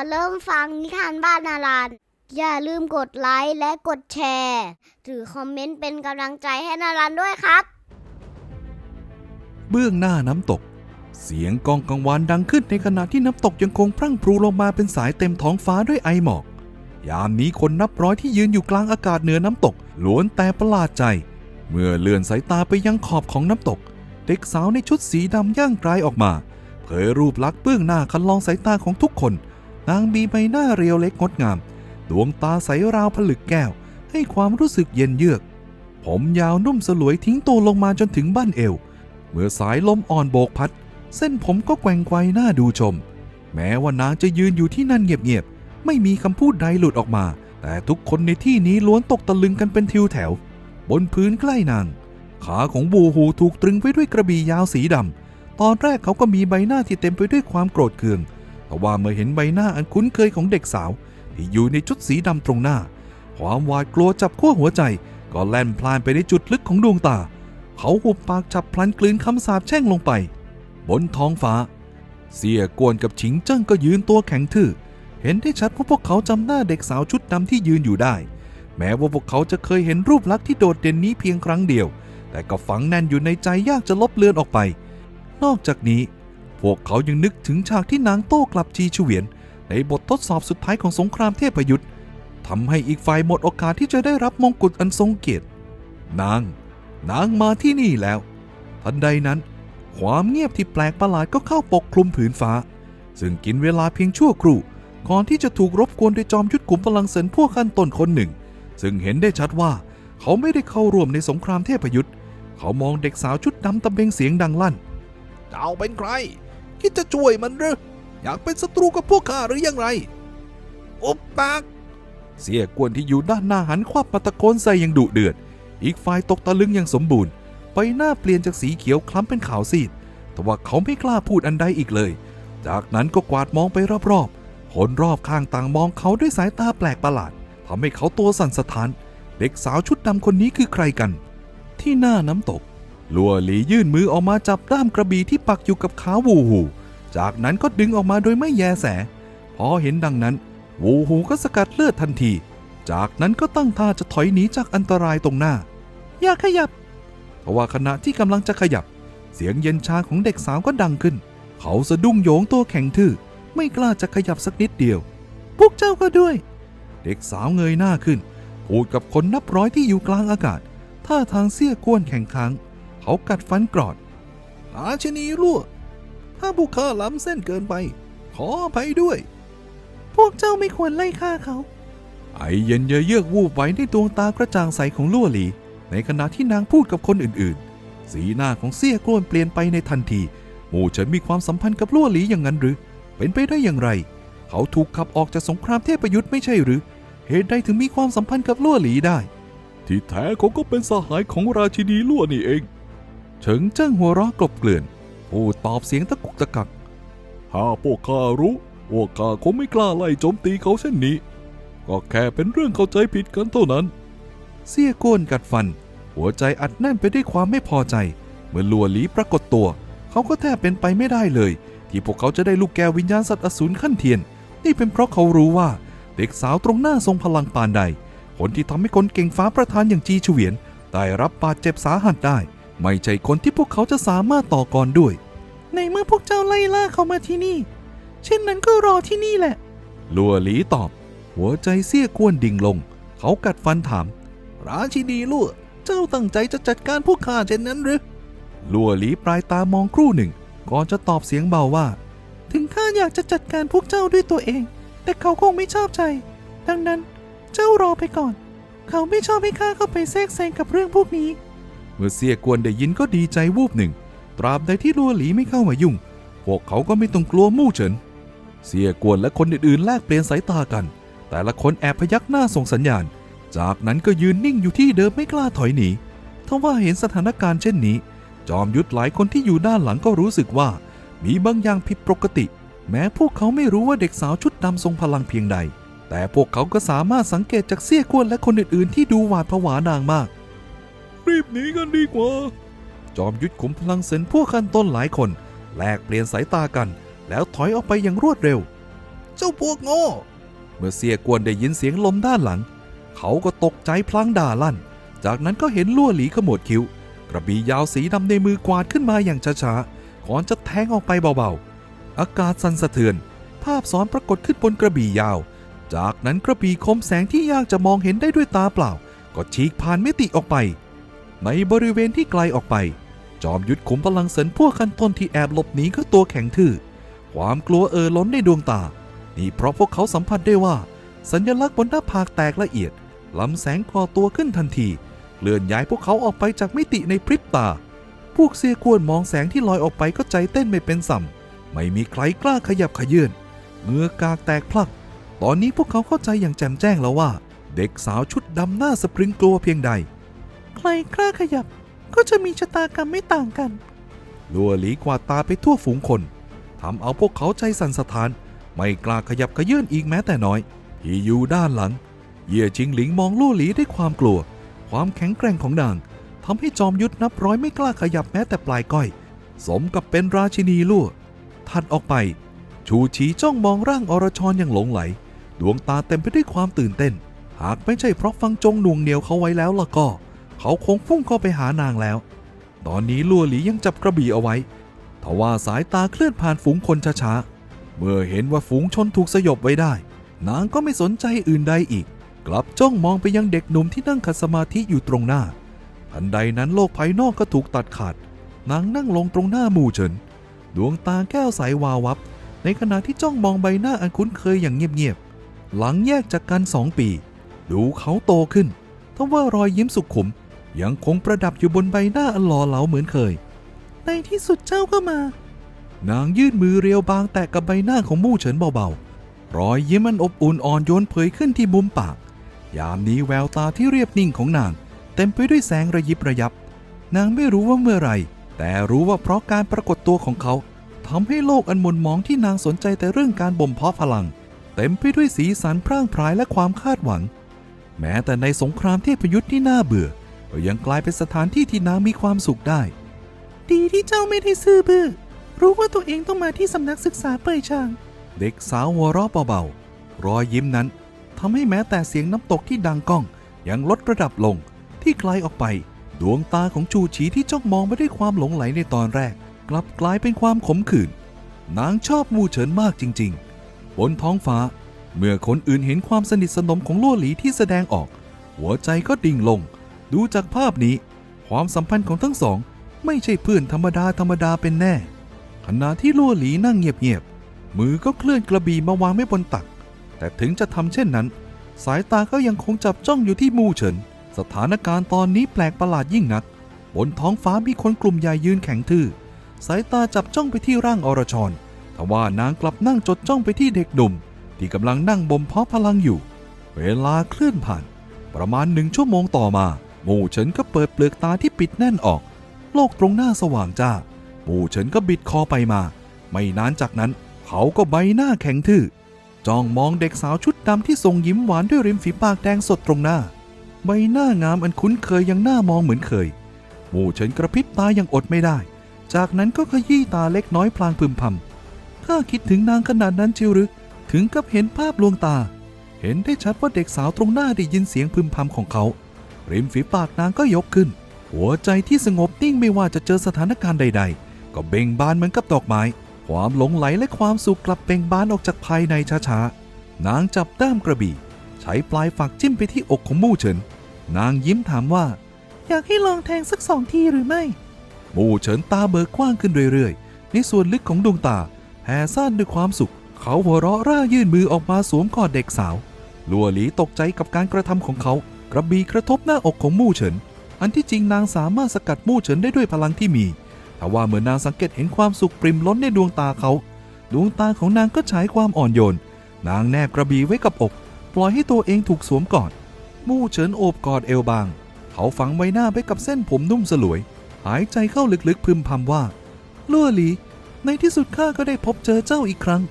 อเริ่มฟังนิทานบ้านนารันอย่าลืมกดไลค์และกดแชร์หรือคอมเมนต์เป็นกำลังใจให้นารันด้วยครับ เบื้องหน้าน้ำตก เสียงกองกังวานดังขึ้นในขณะที่น้ำตกยังคงพรั่งพรูลงมาเป็นสายเต็มท้องฟ้าด้วยไอหมอก ยามนี้คนนับร้อยที่ยืนอยู่กลางอากาศเหนือน้ำตกล้วนแต่ประหลาดใจ เมื่อเลื่อนสายตาไปยังขอบของน้ำตก เด็กสาวในชุดสีดำย่างกลายออกมาเผยรูปลักษณ์เบื้องหน้าคันลองสายตาของทุกคน นางมีใบหน้าเรียวเล็กงดงาม ดวงตาใสราวผลึกแก้ว ให้ความรู้สึกเย็นเยือก ผมยาวนุ่มสลวยทิ้งตัวลงมาจนถึงบั้นเอว เมื่อสายลมอ่อนโบกพัด เส้นผมก็แกว่งไกวหน้าดูชม แม้ว่านางจะยืนอยู่ที่นั่นเงียบๆ ไม่มีคำพูดใดหลุดออกมา แต่ทุกคนในที่นี้ล้วนตกตะลึงกันเป็นทิวแถว บนพื้นใกล้นาง ขาของบูฮูถูกตรึงไว้ด้วยกระบี่ยาวสีดำตอนแรกเขาก็มีใบหน้าที่เต็มไปด้วยความโกรธเคือง แต่ว่าเมื่อเห็นใบหน้าอันคุ้นเคยของเด็กสาว ที่อยู่ในชุดสีดำตรงหน้า ความหวาดกลัวจับขั้วหัวใจ ก็แล่นพลานไปในจุดลึกของดวงตา เขาหุบปากจับพลันกลืนคำสาปแช่งลงไป บนท้องฟ้า เสี่ยกวนกับฉิงเจิ้งก็ยืนตัวแข็งทื่อ เห็นได้ชัดว่าพวกเขาจำหน้าเด็กสาวชุดดำที่ยืนอยู่ได้ แม้ว่าพวกเขาจะเคยเห็นรูปลักษณ์ที่โดดเด่นนี้เพียงครั้งเดียว แต่ก็ฝังแน่นอยู่ในใจยากจะลบเลือนออกไป นอกจากนี้ พวกเขายังนึกถึงฉากที่นางโต้กลับจีเฉวียน ในบททดสอบสุดท้ายของสงครามเทพยุทธ์ทำให้อีกฝ่ายหมดโอกาสที่จะได้รับมงกุฎอันทรงเกียรติ นาง นางมาที่นี่แล้ว ทันใดนั้น ความเงียบที่แปลกประหลาดก็เข้าปกคลุมผืนฟ้า ซึ่งกินเวลาเพียงชั่วครู่ก่อนที่จะถูกรบกวนโดยจอมยุทธขุมพลังเซนพวกขั้นต้นคนหนึ่ง ซึ่งเห็นได้ชัดว่า เขาไม่ได้เข้าร่วมในสงครามเทพยุทธ์เขามองเด็กสาวชุดดำตะเบงเสียงดังลั่น เจ้าเป็นใคร คิดจะช่วยมันหรืออยากเป็นศัตรูกับพวกข้าหรือยังไรอุบปาก เสียกวนที่อยู่ด้านหน้าหันควับมาตะโกนใส่อย่างดุเดือด อีกฝ่ายตกตะลึงอย่างสมบูรณ์ใบหน้าเปลี่ยนจากสีเขียวคล้ำเป็นขาวซีด แต่ว่าเขาไม่กล้าพูดอันใดอีกเลย จากนั้นก็กวาดมองไปรอบๆคนรอบข้างต่างมองเขาด้วยสายตาแปลกประหลาดทำให้เขาตัวสั่นสะท้าน เด็กสาวชุดดำคนนี้คือใครกัน ที่หน้าน้ำตก ลัวหลียื่นมือออกมาจับด้ามกระบี่ที่ปักอยู่กับขาวูหูจากนั้นก็ดึงออกมาโดยไม่แยแส พอเห็นดังนั้น วูหูก็สกัดเลือดทันที จากนั้นก็ตั้งท่าจะถอยหนีจากอันตรายตรงหน้า อย่าขยับ เพราะว่าขณะที่กำลังจะขยับ เสียงเย็นชาของเด็กสาวก็ดังขึ้น เขาสะดุ้งโยงตัวแข็งทื่อ ไม่กล้าจะขยับสักนิดเดียว พวกเจ้าก็ด้วย เด็กสาวเงยหน้าขึ้น พูดกับคนนับร้อยที่อยู่กลางอากาศ ท่าทางเสี้ยกวนแข็งค้าง เขากัดฟันกรอด ราชินีรั่ว ถ้าพวกข้าล้ำเส้นเกินไป ขออภัยด้วย พวกเจ้าไม่ควรไล่ฆ่าเขา ไอเย็นเยือกวูบไว้ในดวงตากระจ่างใสของลั่วหลี ในขณะที่นางพูดกับคนอื่นๆ สีหน้าของเสี่ยกล้วนเปลี่ยนไปในทันทีหมู่เฉินมีความสัมพันธ์กับลั่วหลีอย่างนั้นหรือ เป็นไปได้อย่างไร เขาถูกขับออกจากสงครามเทพยุทธ์ไม่ใช่หรือ เหตุใดถึงมีความสัมพันธ์กับลั่วหลีได้ ที่แท้เขาก็เป็นสหายของราชินีลั่วนี่เอง เฉิงเจิ้งหัวเราะกลบเกลื่อนพูดตอบเสียงตะกุกตะกักถ้าพวกข้ารู้พวกข้าคงไม่กล้าไล่โจมตีเขาเช่นนี้ ก็แค่เป็นเรื่องเข้าใจผิดกันเท่านั้น เสี้ยโก้นกัดฟัน หัวใจอัดแน่นไปด้วยความไม่พอใจ เมื่อลัวหลีปรากฏตัว เขาก็แทบเป็นไปไม่ได้เลย ที่พวกเขาจะได้ลูกแก้ววิญญาณสัตว์อสูรขั้นเทียน นี่เป็นเพราะเขารู้ว่า เด็กสาวตรงหน้าทรงพลังปานใด คนที่ทำให้คนเก่งฟ้าประธานอย่างจีเฉวียนได้รับบาดเจ็บสาหัสได้ ไม่ใช่คนที่พวกเขาจะสามารถต่อกรด้วย ในเมื่อพวกเจ้าไล่ล่าเขามาที่นี่ เช่นนั้นก็รอที่นี่แหละ ลัวหลีตอบ หัวใจเสี้ยกวนดิ่งลง เขากัดฟันถาม ราชินีรั่วเจ้าตั้งใจจะจัดการพวกข้าเช่นนั้นหรือลัวหลีปลายตามองครู่หนึ่ง ก่อนจะตอบเสียงเบาว่า ถึงข้าอยากจะจัดการพวกเจ้าด้วยตัวเอง แต่เขาคงไม่ชอบใจ ดังนั้นเจ้ารอไปก่อน เขาไม่ชอบให้ข้าเข้าไปแทรกแซงกับเรื่องพวกนี้ มื่อเสียกวนได้ยินก็ดีใจวูบหนึ่ง ตราบใดที่ลัวหลีไม่เข้ามายุ่ง พวกเขาก็ไม่ต้องกลัวมู่เฉิน เสียกวนและคนอื่นๆแลกเปลี่ยนสายตากัน แต่ละคนแอบพยักหน้าส่งสัญญาณ จากนั้นก็ยืนนิ่งอยู่ที่เดิมไม่กล้าถอยหนีทว่าเห็นสถานการณ์เช่นนี้ จอมยุทธหลายคนที่อยู่ด้านหลังก็รู้สึกว่า มีบางอย่างผิดปกติ แม้พวกเขาไม่รู้ว่าเด็กสาวชุดดำทรงพลังเพียงใด แต่พวกเขาก็สามารถสังเกตจากเสี้ยกวนและคนอื่นๆ ที่ดูหวาดผวานางมาก รีบหนีกันดีกว่า จอมยุทธขุมพลังเซนพวกขั้นต้นหลายคนแลกเปลี่ยนสายตากัน แล้วถอยออกไปอย่างรวดเร็ว เจ้าพวกโง่ เมื่อเสียกวนได้ยินเสียงลมด้านหลัง เขาก็ตกใจพลางด่าลั่น จากนั้นก็เห็นลั่วหลีขมวดคิ้ว กระบี่ยาวสีดำในมือกวาดขึ้นมาอย่างช้าๆก่อนจะแทงออกไปเบาๆ อากาศสั่นสะเทือน ภาพซ้อนปรากฏขึ้นบนกระบี่ยาว จากนั้นกระบี่คมแสงที่ยากจะมองเห็นได้ด้วยตาเปล่า ก็ฉีกผ่านมิติออกไป ในบริเวณที่ไกลออกไป จอมยุทธขุมพลังเสรินพวกคันต้นที่แอบหลบหนีก็ตัวแข็งทื่อ ความกลัวเอ่อล้นในดวงตา นี่เพราะพวกเขาสัมผัสได้ว่า สัญลักษณ์บนหน้าผากแตกละเอียดลำแสงก่อตัวขึ้นทันทีเลื่อนย้ายพวกเขาออกไปจากมิติในพริบตา พวกเสียกวนมองแสงที่ลอยออกไปก็ใจเต้นไม่เป็นสัมไม่มีใครกล้าขยับขยื่นเงือกากแตกพลัก ตอนนี้พวกเขาเข้าใจอย่างแจ่มแจ้งแล้วว่า เด็กสาวชุดดำหน้าสปริงกลัวเพียงใด ใครกล้าขยับ ก็จะมีชะตากรรมไม่ต่างกันลัวหลีกวาดตาไปทั่วฝูงคนทำเอาพวกเขาใจสั่นสะท้าน ไม่กล้าขยับขยื่นอีกแม้แต่น้อยที่อยู่ด้านหลัง เย่จิงหลิงมองลู่หลีด้วยความกลัว ความแข็งแกร่งของนางทำให้จอมยุทธนับร้อยไม่กล้าขยับแม้แต่ปลายก้อย สมกับเป็นราชินีลั่วถัดออกไป ชูชีจ้องมองร่างอรชรอย่างหลงไหล ดวงตาเต็มไปด้วยความตื่นเต้น หากไม่ใช่เพราะฟังจงหน่วงเหนียวเขาไว้แล้วล่ะก็ เขาคงพุ่งเข้าไปหานางแล้ว ตอนนี้ลัวหลียังจับกระบี่เอาไว้ทว่าสายตาเคลื่อนผ่านฝูงคนช้าๆ เมื่อเห็นว่าฝูงชนถูกสยบไว้ได้ นางก็ไม่สนใจอื่นใดอีก กลับจ้องมองไปยังเด็กหนุ่มที่นั่งขัดสมาธิอยู่ตรงหน้า ทันใดนั้นโลกภายนอกก็ถูกตัดขาด นางนั่งลงตรงหน้าหมู่เฉิน ดวงตาแก้วใสวาววับ ในขณะที่จ้องมองใบหน้าอันคุ้นเคยอย่างเงียบๆ หลังแยกจากกันสองปี ดูเขาโตขึ้นทว่ารอยยิ้มสุขุม ยังคงประดับอยู่บนใบหน้าอันหล่อเหลาเหมือนเคย ในที่สุดเจ้าก็มา นางยื่นมือเรียวบางแตะกับใบหน้าของมู่เฉินเบาๆ รอยยิ้มอันอบอุ่นอ่อนโยนเผยขึ้นที่มุมปาก ยามนี้แววตาที่เรียบนิ่งของนาง เต็มไปด้วยแสงระยิบระยับ นางไม่รู้ว่าเมื่อไร แต่รู้ว่าเพราะการปรากฏตัวของเขาทำให้โลกอันมนมองที่นางสนใจแต่เรื่องการบ่มเพาะพลัง เต็มไปด้วยสีสันพร่างพรายและความคาดหวัง แม้แต่ในสงครามเทพยุทธ์ที่น่าเบื่อ ก็ยังกลายเป็นสถานที่ที่นางมีความสุขได้ ดีที่เจ้าไม่ได้ซื่อบื้อรู้ว่าตัวเองต้องมาที่สำนักศึกษาเปยช่าง เด็กสาวหัวเราะเบาๆ รอยยิ้มนั้นทำให้แม้แต่เสียงน้ำตกที่ดังก้อง ยังลดระดับลง ที่ไกลออกไป ดวงตาของจูฉีที่จ้องมองไปด้วยความหลงไหลในตอนแรก กลับกลายเป็นความขมขื่น นางชอบมูเฉินมากจริง ๆ บนท้องฟ้า เมื่อคนอื่นเห็นความสนิทสนมของลั่วหลีที่แสดงออก หัวใจก็ดิ่งลง ดูจากภาพนี้ ความสัมพันธ์ของทั้งสอง ไม่ใช่เพื่อนธรรมดาธรรมดาเป็นแน่ ขณะที่ลั่วหลีนั่งเงียบๆ มือก็เคลื่อนกระบี่มาวางไว้บนตัก แต่ถึงจะทำเช่นนั้น สายตาก็ยังคงจับจ้องอยู่ที่มูเฉิน สถานการณ์ตอนนี้แปลกประหลาดยิ่งนัก บนท้องฟ้ามีคนกลุ่มใหญ่ยืนแข็งทื่อ สายตาจับจ้องไปที่ร่างอรชรทว่านางกลับนั่งจดจ้องไปที่เด็กหนุ่มที่กำลังนั่งบ่มเพาะพลังอยู่ เวลาเคลื่อนผ่าน ประมาณหนึ่งชั่วโมงต่อมา หมู่เฉินก็เปิดเปลือกตาที่ปิดแน่นออก โลกตรงหน้าสว่างจ้า หมู่เฉินก็บิดคอไปมา ไม่นานจากนั้นเขาก็ใบหน้าแข็งทื่อจ้องมองเด็กสาวชุดดำที่ทรงยิ้มหวานด้วยริมฝีปากแดงสดตรงหน้า ใบหน้างามอันคุ้นเคยยังหน้ามองเหมือนเคย หมู่เฉินกระพริบตายังอดไม่ได้ จากนั้นก็ขยี้ตาเล็กน้อยพลางพึมพำข้าคิดถึงนางขนาดนั้นเชียวหรือถึงกับเห็นภาพลวงตา เห็นได้ชัดว่าเด็กสาวตรงหน้าได้ยินเสียงพึมพำของเขา ริมฝีปากนางก็ยกขึ้น หัวใจที่สงบนิ่งไม่ว่าจะเจอสถานการณ์ใด ๆ ก็เบ่งบานเหมือนกับดอกไม้ ความหลงไหลและความสุขกลับเบ่งบานออกจากภายในช้าๆ นางจับด้ามกระบี่ ใช้ปลายฝักจิ้มไปที่อกของมู่เฉิน นางยิ้มถามว่า อยากให้ลองแทงสักสองทีหรือไม่ มู่เฉินตาเบิกกว้างขึ้นเรื่อยๆ ในส่วนลึกของดวงตาแผ่ซ่านด้วยความสุข เขาหัวเราะร่ายื่นมือออกมาสวมกอดเด็กสาว ลัวหลีตกใจกับการกระทำของเขา กระบี่กระทบหน้าอกของมู่เฉิน อันที่จริงนางสามารถสกัดมู่เฉินได้ด้วยพลังที่มี แต่ว่าเมื่อนางสังเกตเห็นความสุขปริมล้นในดวงตาเขา ดวงตาของนางก็ฉายความอ่อนโยน นางแนบกระบี่ไว้กับอก ปล่อยให้ตัวเองถูกสวมกอด มู่เฉินโอบกอดเอวบาง เขาฝังใบหน้าไปกับเส้นผมนุ่มสลวย หายใจเข้าลึกๆพึมพำว่าลั่วหลี ในที่สุดข้าก็ได้พบเจอเจ้าอีกครั้ง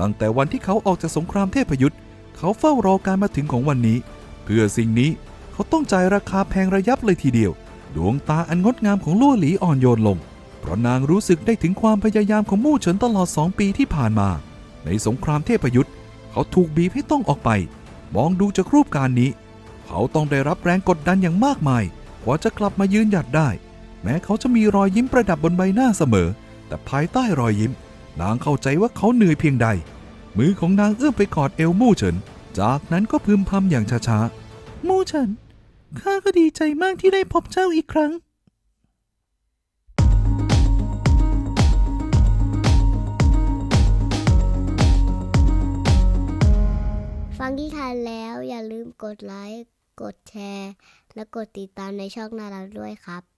ตั้งแต่วันที่เขาออกจากสงครามเทพยุทธ์เขาเฝ้ารอการมาถึงของวันนี้ เพื่อสิ่งนี้เขาต้องจ่ายราคาแพงระยับเลยทีเดียว ดวงตาอันงดงามของลั่หลีอ่อนโยนลง เพราะนางรู้สึกได้ถึงความพยายามของมู่เฉินตลอดสองปีที่ผ่านมา ในสงครามเทพยุทธ์เขาถูกบีบให้ต้องออกไป มองดูจากรูปการนี้ เขาต้องได้รับแรงกดดันอย่างมากมายกว่าจะกลับมายืนหยัดได้ แม้เขาจะมีรอยยิ้มประดับบนใบหน้าเสมอ แต่ภายใต้รอยยิ้ม นางเข้าใจว่าเขาเหนื่อยเพียงใด มือของนางเอื้อมไปกอดเอวมู่เฉิน จากนั้นก็พึมพำอย่างช้าๆ มู่ฉินข้าก็ดีใจมากที่ได้พบเจ้าอีกครั้ง ฟังที่ทานแล้วอย่าลืมกดไลค์ กดแชร์ และกดติดตามในช่องนาราด้วยครับ